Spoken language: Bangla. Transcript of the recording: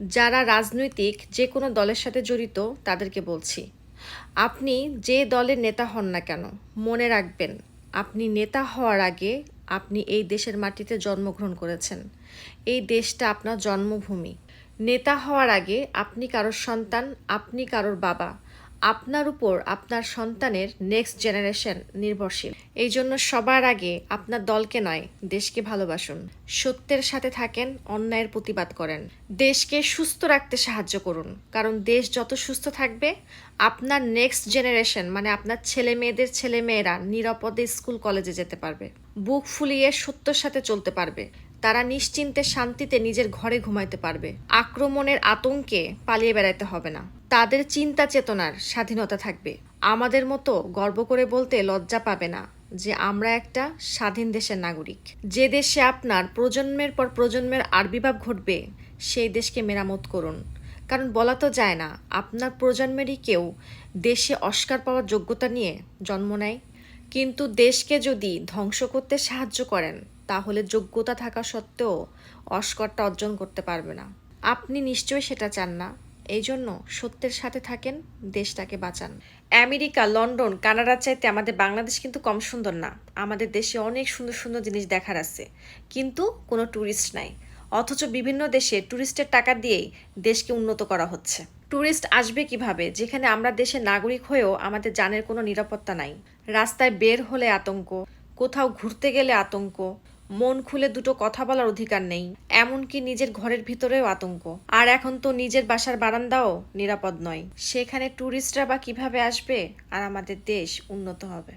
যারা রাজনৈতিক যে কোনো দলের সাথে জড়িত তাদেরকে বলছি, আপনি যে দলের নেতা হন না কেন, মনে রাখবেন, আপনি নেতা হওয়ার আগে আপনি এই দেশের মাটিতে জন্মগ্রহণ করেছেন। এই দেশটা আপনার জন্মভূমি। নেতা হওয়ার আগে আপনি কারোর সন্তান, আপনি কারোর বাবা। আপনার উপর আপনার সন্তানের নেক্সট জেনারেশন নির্ভরশীল। এই জন্য সবার আগে আপনার দলকে নয়, দেশকে ভালোবাসুন। সত্যের সাথে থাকেন, অন্যায়ের প্রতিবাদ করেন। দেশকে সুস্থ রাখতে সাহায্য করুন। কারণ দেশ যত সুস্থ থাকবে, আপনার নেক্সট জেনারেশন মানে আপনার ছেলে মেয়েদের ছেলে মেয়েরা নিরাপদে স্কুল কলেজে যেতে পারবে। বুক ফুলিয়ে সত্যর সাথে চলতে পারবে। তারা নিশ্চিন্তে শান্তিতে নিজের ঘরে ঘুমাইতে পারবে। আক্রমণের আতঙ্কে পালিয়ে বেড়াতে হবে না। তাদের চিন্তা চেতনার স্বাধীনতা থাকবে। আমাদের মতো গর্ব করে বলতে লজ্জা পাবে না যে আমরা একটা স্বাধীন দেশের নাগরিক। যে দেশে আপনার প্রজন্মের পর প্রজন্মের আবির্ভাব ঘটবে, সেই দেশকে মেরামত করুন। কারণ বলা তো যায় না, আপনার প্রজন্মেরই কেউ দেশে অস্কার পাওয়ার যোগ্যতা নিয়ে জন্ম নেয়। কিন্তু দেশকে যদি ধ্বংস করতে সাহায্য করেন তাহলে যোগ্যতা থাকা সত্ত্বেও অস্করটা অর্জন করতে পারবে না। আপনি নিশ্চয়ই সেটা চান না। এই জন্য সত্যের সাথে থাকেন, দেশটাকে বাঁচান। আমেরিকা, লন্ডন, কানাডার চাইতে আমাদের বাংলাদেশ কিন্তু কম সুন্দর না। আমাদের দেশে অনেক সুন্দর সুন্দর জিনিস দেখার আছে। কিন্তু কোনো ট্যুরিস্ট নাই। অথচ বিভিন্ন দেশে ট্যুরিস্টের টাকা দিয়েই দেশকে উন্নত করা হচ্ছে। ট্যুরিস্ট আসবে কীভাবে? যেখানে আমরা দেশের নাগরিক হয়েও আমাদের জানের কোনো নিরাপত্তা নাই। রাস্তায় বের হলে আতঙ্ক, কোথাও ঘুরতে গেলে আতঙ্ক মন খুলে দুটো কথা বলার অধিকার নেই। এমনকি নিজের ঘরের ভিতরেও আতঙ্ক। আর এখন তো নিজের বাসার বারান্দাও নিরাপদ নয়। সেখানে ট্যুরিস্টরা বা কীভাবে আসবে? আর আমাদের দেশ উন্নত হবে।